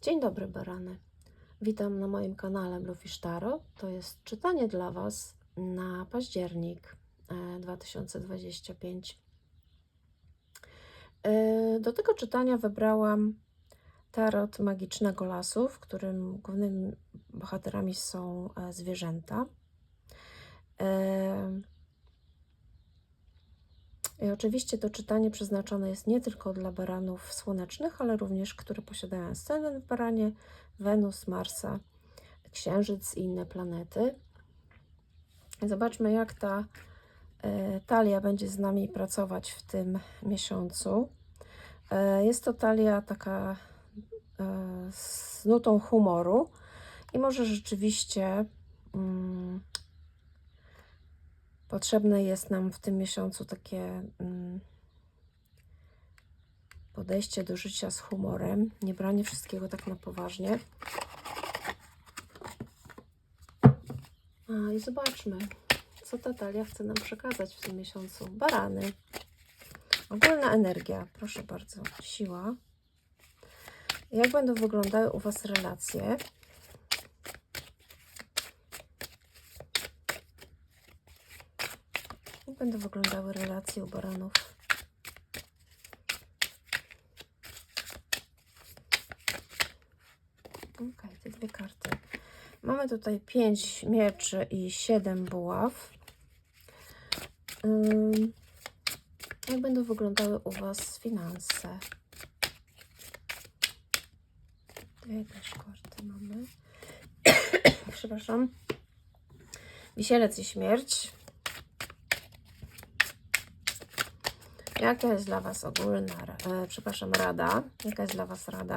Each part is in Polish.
Dzień dobry, barany. Witam na moim kanale Bluefish Tarot. To jest czytanie dla Was na październik e, 2025. E, Do tego czytania wybrałam tarot magicznego lasu, w którym głównymi bohaterami są e, zwierzęta. Oczywiście to czytanie przeznaczone jest nie tylko dla baranów słonecznych, ale również, które posiadają ascendent w baranie, Wenus, Marsa, Księżyc i inne planety. Zobaczmy, jak ta e, talia będzie z nami pracować w tym miesiącu. E, jest to talia taka e, z nutą humoru i może rzeczywiście mm, potrzebne jest nam w tym miesiącu takie mm, podejście do życia z humorem, nie branie wszystkiego tak na poważnie. A, I zobaczmy, co ta talia chce nam przekazać w tym miesiącu. Barany. Ogólna energia, proszę bardzo, siła. Jak będą wyglądały u Was relacje? Będą wyglądały relacje u baranów? Ok, te dwie karty. Mamy tutaj 5 mieczy i 7 buław. Jak będą wyglądały u Was finanse? Dwie też karty mamy. Przepraszam. Wisielec i śmierć. Jaka jest dla Was ogólna, e, przepraszam, rada? Jaka jest dla Was rada?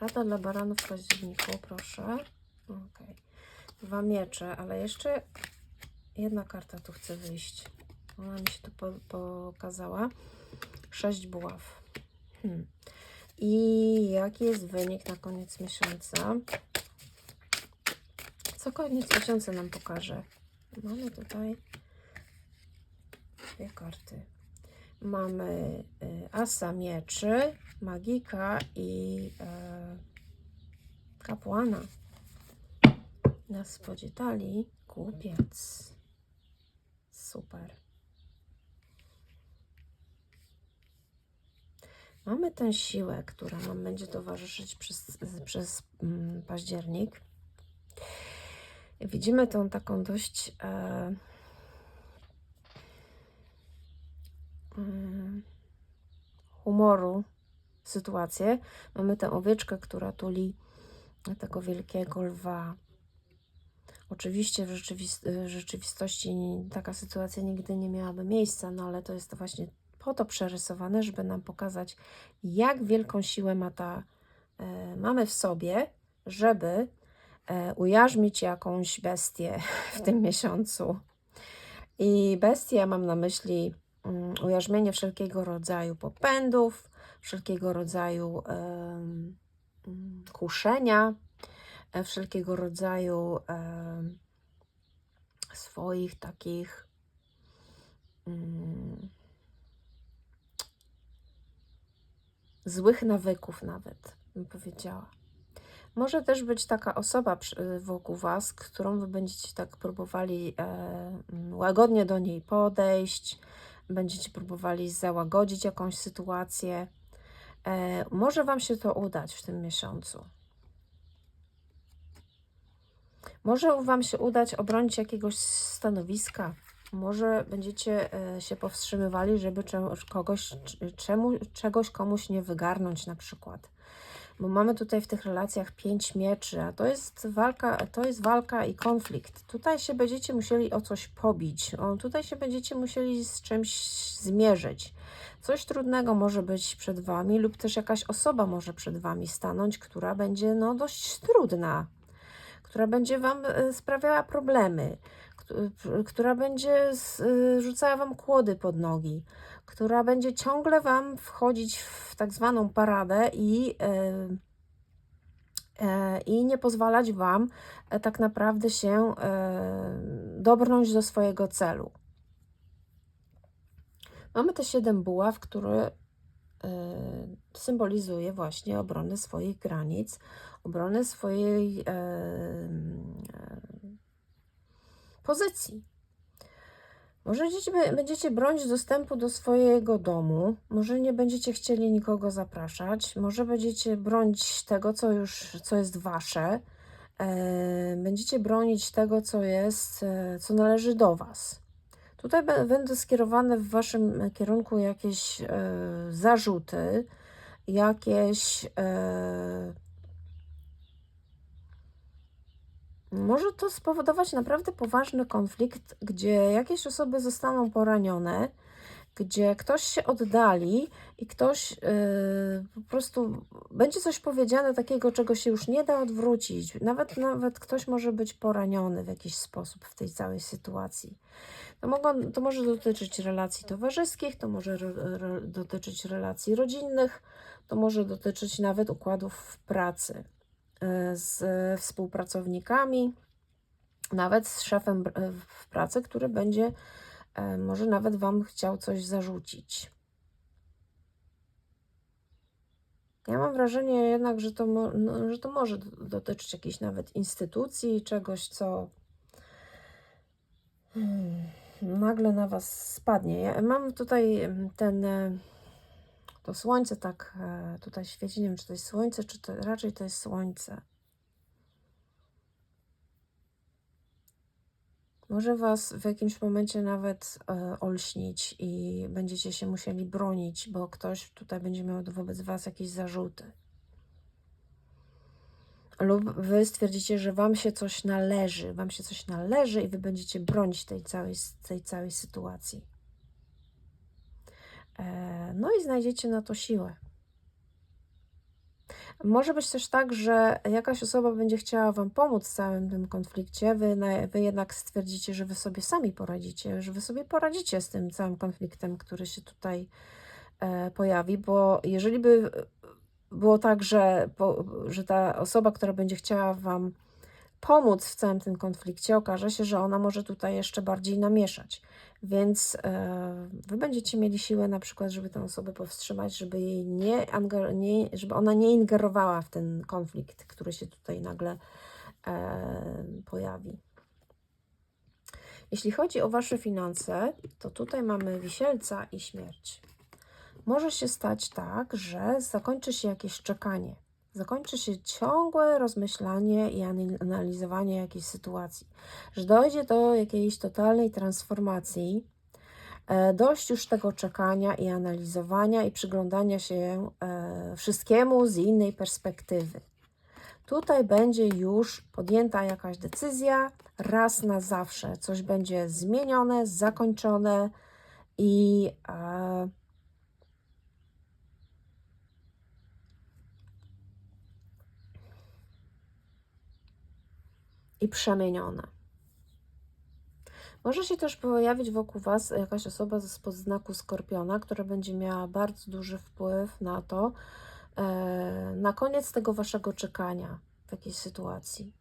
Rada dla baranów w październiku, proszę. Dwa miecze, ale jeszcze jedna karta tu chce wyjść. Ona mi się tu po, pokazała. Sześć buław. Hmm. I jaki jest wynik na koniec miesiąca? Co koniec miesiąca nam pokaże? Mamy tutaj dwie karty. Mamy y, asa mieczy, magika i e, kapłana. Na spodzie talii kupiec. Super. Mamy tę siłę, która nam będzie towarzyszyć przez, przez mm, październik. Widzimy tą taką dość e, mm, humoru sytuację. Mamy tę owieczkę, która tuli tego wielkiego lwa. Oczywiście w rzeczywist- rzeczywistości taka sytuacja nigdy nie miałaby miejsca, no ale to jest to właśnie po to przerysowane, żeby nam pokazać, jak wielką siłę ma ta, e, mamy w sobie, żeby e, ujarzmić jakąś bestię w tym miesiącu. I bestia mam na myśli mm, ujarzmienie wszelkiego rodzaju popędów, wszelkiego rodzaju mm, kuszenia, e, wszelkiego rodzaju swoich takich mm, złych nawyków nawet, bym powiedziała. Może też być taka osoba wokół Was, którą Wy będziecie tak próbowali e, mm, łagodnie do niej podejść, będziecie próbowali załagodzić jakąś sytuację. E, może Wam się to udać w tym miesiącu. Może Wam się udać obronić jakiegoś stanowiska. Może będziecie e, się powstrzymywali, żeby kogoś, czemu, czegoś komuś nie wygarnąć na przykład. Bo mamy tutaj w tych relacjach pięć mieczy, a to jest walka, to jest walka i konflikt. Tutaj się będziecie musieli o coś pobić. O, tutaj się będziecie musieli z czymś zmierzyć. Coś trudnego może być przed Wami, lub też jakaś osoba może przed Wami stanąć, która będzie no, dość trudna, która będzie Wam e, sprawiała problemy, która będzie e, rzucała Wam kłody pod nogi, która będzie ciągle Wam wchodzić w tak zwaną paradę i, e, e, i nie pozwalać Wam e, tak naprawdę się dobrnąć do swojego celu. Mamy te siedem buław, które symbolizuje właśnie obronę swoich granic, obronę swojej pozycji. Może będziecie, bronić dostępu do swojego domu, może nie będziecie chcieli nikogo zapraszać, może będziecie bronić tego, co już co jest wasze, e, będziecie bronić tego, co jest, e, co należy do was. Tutaj bę- będą skierowane w waszym kierunku jakieś e, zarzuty, jakieś. E, może to spowodować naprawdę poważny konflikt, gdzie jakieś osoby zostaną poranione, gdzie ktoś się oddali i ktoś yy, po prostu będzie coś powiedziane takiego, czego się już nie da odwrócić. Nawet, nawet ktoś może być poraniony w jakiś sposób w tej całej sytuacji. To, mogą, to może dotyczyć relacji towarzyskich, to może ro, dotyczyć relacji rodzinnych, to może dotyczyć nawet układów w pracy z współpracownikami, nawet z szefem w pracy, który będzie e, może nawet Wam chciał coś zarzucić. Ja mam wrażenie jednak, że to, no, że to może do- dotyczyć jakiejś nawet instytucji, czegoś, co hmm, nagle na Was spadnie. Ja mam tutaj ten, e, to słońce tak e, tutaj świeci, nie wiem, czy to jest słońce, czy to raczej to jest słońce. Może Was w jakimś momencie nawet e, olśnić i będziecie się musieli bronić, bo ktoś tutaj będzie miał wobec Was jakieś zarzuty. Lub Wy stwierdzicie, że Wam się coś należy, Wam się coś należy i Wy będziecie bronić tej całej, tej całej sytuacji. E, no i znajdziecie na to siłę. Może być też tak, że jakaś osoba będzie chciała Wam pomóc w całym tym konflikcie, wy, wy jednak stwierdzicie, że Wy sobie sami poradzicie, że Wy sobie poradzicie z tym całym konfliktem, który się tutaj e, pojawi, bo jeżeli by było tak, że, że ta osoba, która będzie chciała Wam pomóc w całym tym konflikcie, okaże się, że ona może tutaj jeszcze bardziej namieszać. Więc e, wy będziecie mieli siłę na przykład, żeby tę osobę powstrzymać, żeby jej nie, nie żeby ona nie ingerowała w ten konflikt, który się tutaj nagle e, pojawi. Jeśli chodzi o Wasze finanse, to tutaj mamy wisielca i śmierć. Może się stać tak, że zakończy się jakieś czekanie. Zakończy się ciągłe rozmyślanie i ani- analizowanie jakiejś sytuacji, że dojdzie do jakiejś totalnej transformacji, e, dość już tego czekania i analizowania i przyglądania się e, wszystkiemu z innej perspektywy. Tutaj będzie już podjęta jakaś decyzja, raz na zawsze. Coś będzie zmienione, zakończone i i przemienione. Może się też pojawić wokół Was jakaś osoba z podznaku skorpiona, która będzie miała bardzo duży wpływ na to, e, na koniec tego Waszego czekania w jakiejś sytuacji.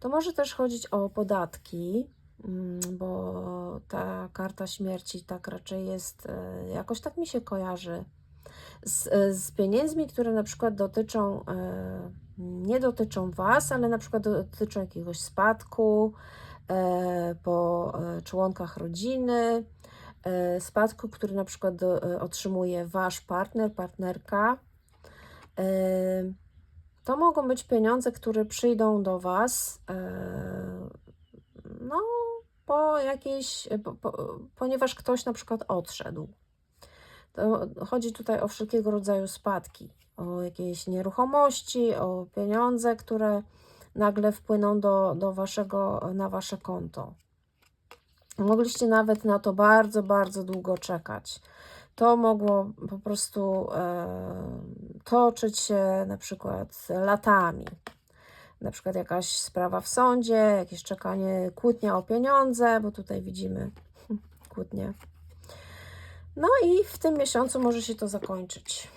To może też chodzić o podatki, mm, bo ta karta śmierci tak raczej jest, e, jakoś tak mi się kojarzy z, z pieniędzmi, które na przykład dotyczą, e, nie dotyczą Was, ale na przykład dotyczą jakiegoś spadku e, po e, członkach rodziny, spadku, który na przykład otrzymuje Wasz partner, partnerka. To mogą być pieniądze, które przyjdą do Was, no, po jakiejś, po, po, ponieważ ktoś na przykład odszedł. To chodzi tutaj o wszelkiego rodzaju spadki, o jakieś nieruchomości, o pieniądze, które nagle wpłyną do, do waszego, na wasze konto. Mogliście nawet na to bardzo, bardzo długo czekać. To mogło po prostu e, toczyć się na przykład latami. Na przykład jakaś sprawa w sądzie, jakieś czekanie, kłótnia o pieniądze, bo tutaj widzimy kłótnię. No i w tym miesiącu może się to zakończyć.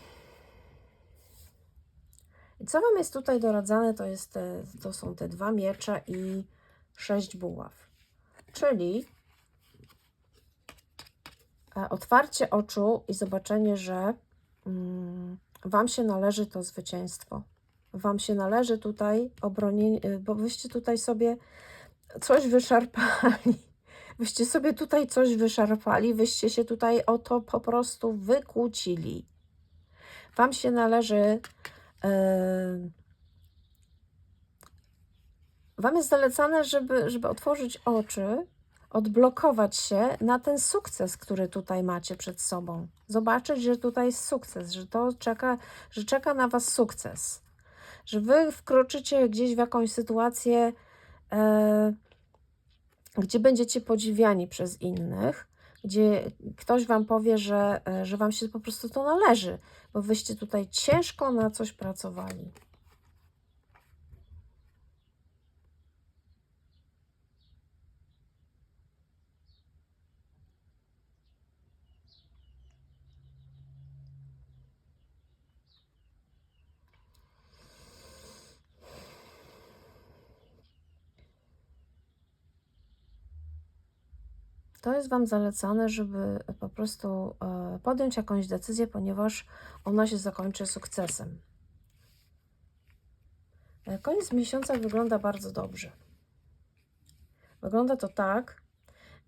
Co Wam jest tutaj doradzane, to, jest te, to są te dwa miecze i sześć buław. Czyli e, otwarcie oczu i zobaczenie, że mm, Wam się należy to zwycięstwo. Wam się należy tutaj obronienie, bo wyście tutaj sobie coś wyszarpali. Wyście sobie tutaj coś wyszarpali, wyście się tutaj o to po prostu wykłócili. Wam się należy. Yy, wam jest zalecane, żeby, żeby otworzyć oczy, odblokować się na ten sukces, który tutaj macie przed sobą. Zobaczyć, że tutaj jest sukces, że to czeka, że czeka na Was sukces. Że Wy wkroczycie gdzieś w jakąś sytuację, e, gdzie będziecie podziwiani przez innych, gdzie ktoś Wam powie, że, e, że Wam się po prostu to należy, bo Wyście tutaj ciężko na coś pracowali. To jest Wam zalecane, żeby po prostu e, podjąć jakąś decyzję, ponieważ ona się zakończy sukcesem. E, koniec miesiąca wygląda bardzo dobrze. Wygląda to tak,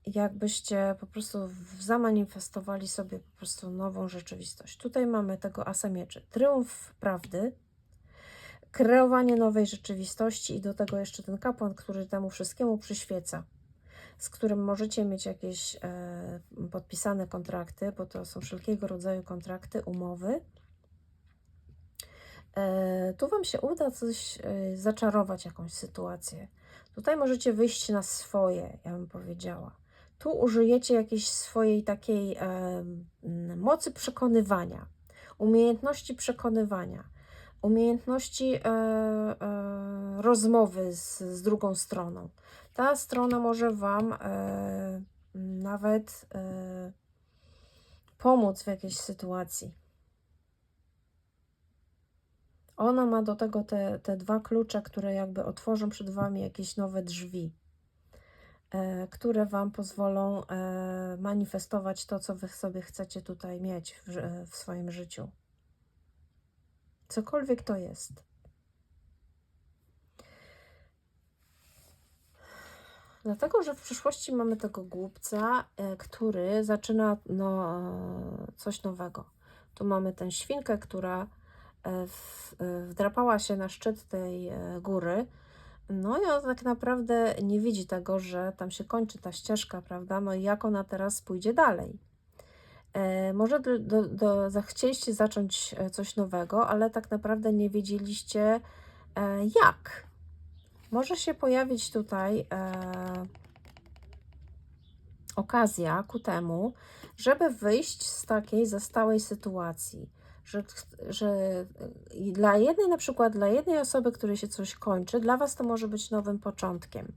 jakbyście po prostu zamanifestowali sobie po prostu nową rzeczywistość. Tutaj mamy tego asa mieczy. Triumf prawdy, kreowanie nowej rzeczywistości i do tego jeszcze ten kapłan, który temu wszystkiemu przyświeca z którym możecie mieć jakieś e, podpisane kontrakty, bo to są wszelkiego rodzaju kontrakty, umowy. E, tu Wam się uda coś e, zaczarować, jakąś sytuację. Tutaj możecie wyjść na swoje, ja bym powiedziała. Tu użyjecie jakiejś swojej takiej mocy przekonywania, umiejętności przekonywania, umiejętności rozmowy z, z drugą stroną. Ta strona może Wam e, nawet e, pomóc w jakiejś sytuacji. Ona ma do tego te, te dwa klucze, które jakby otworzą przed Wami jakieś nowe drzwi, e, które Wam pozwolą e, manifestować to, co Wy sobie chcecie tutaj mieć w, w swoim życiu. Cokolwiek to jest. Dlatego, że w przyszłości mamy tego głupca, e, który zaczyna no, e, coś nowego. Tu mamy tę świnkę, która e, wdrapała się na szczyt tej góry. No i ona tak naprawdę nie widzi tego, że tam się kończy ta ścieżka, prawda? No i jak ona teraz pójdzie dalej. może do, do, do, zachcieliście zacząć coś nowego, ale tak naprawdę nie wiedzieliście jak może się pojawić tutaj e, okazja ku temu, żeby wyjść z takiej zastałej sytuacji. Że, że dla jednej, na przykład dla jednej osoby, której się coś kończy, dla Was to może być nowym początkiem.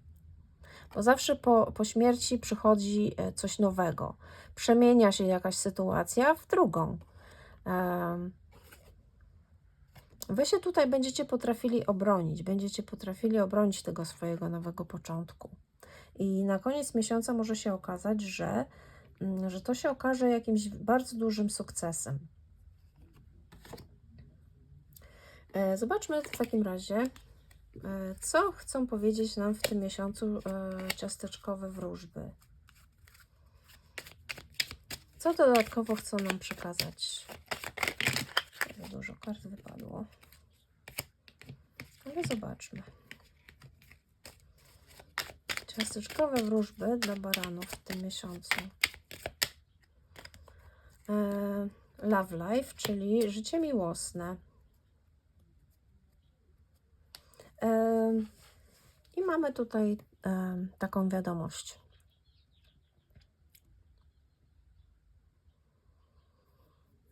Bo zawsze po, po śmierci przychodzi e, coś nowego. Przemienia się jakaś sytuacja w drugą. Um, Wy się tutaj będziecie potrafili obronić, będziecie potrafili obronić tego swojego nowego początku. I na koniec miesiąca może się okazać, że, mm, że to się okaże jakimś bardzo dużym sukcesem. E, zobaczmy w takim razie, e, co chcą powiedzieć nam w tym miesiącu e, ciasteczkowe wróżby. Co dodatkowo chcą nam przekazać? Dużo kart wypadło. Ale zobaczmy. Ciasteczkowe wróżby dla baranów w tym miesiącu. E, love life, czyli życie miłosne. E, I mamy tutaj e, taką wiadomość.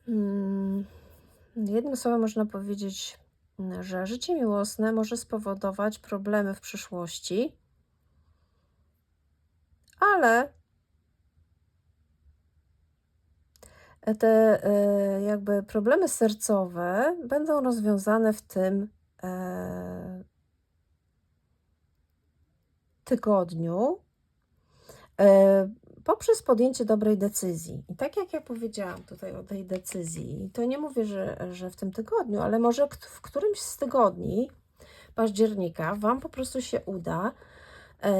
Hmm, jednym słowem można powiedzieć że życie miłosne może spowodować problemy w przyszłości, ale te e, jakby problemy sercowe będą rozwiązane w tym e, tygodniu. Poprzez podjęcie dobrej decyzji. I tak jak ja powiedziałam tutaj o tej decyzji, to nie mówię, że, że w tym tygodniu, ale może w którymś z tygodni października Wam po prostu się uda e,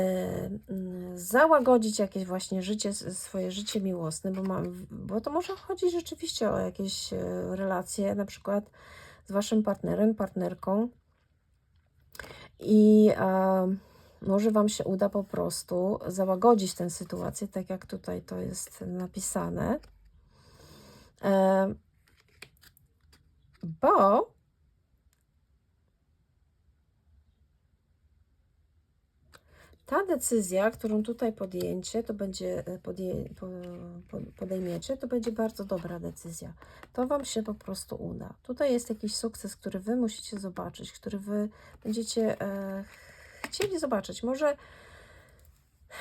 mm, załagodzić jakieś właśnie życie, swoje życie miłosne, bo, mam, bo to może chodzić rzeczywiście o jakieś e, relacje, na przykład z Waszym partnerem, partnerką. I e, może Wam się uda po prostu załagodzić tę sytuację, tak jak tutaj to jest napisane. Bo ta decyzja, którą tutaj podjęcie, to będzie e, podję, po, po, podejmiecie, to będzie bardzo dobra decyzja. To Wam się po prostu uda. Tutaj jest jakiś sukces, który Wy musicie zobaczyć, który Wy będziecie e, chcieli zobaczyć. Może,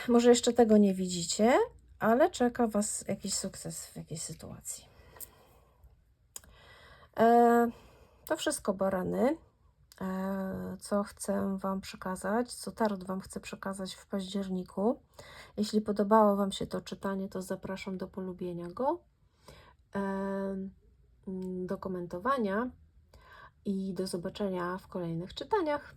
może jeszcze tego nie widzicie, ale czeka Was jakiś sukces w jakiejś sytuacji. E, to wszystko, barany. E, co chcę Wam przekazać, co Tarot Wam chce przekazać w październiku. Jeśli podobało Wam się to czytanie, to zapraszam do polubienia go, e, do komentowania i do zobaczenia w kolejnych czytaniach.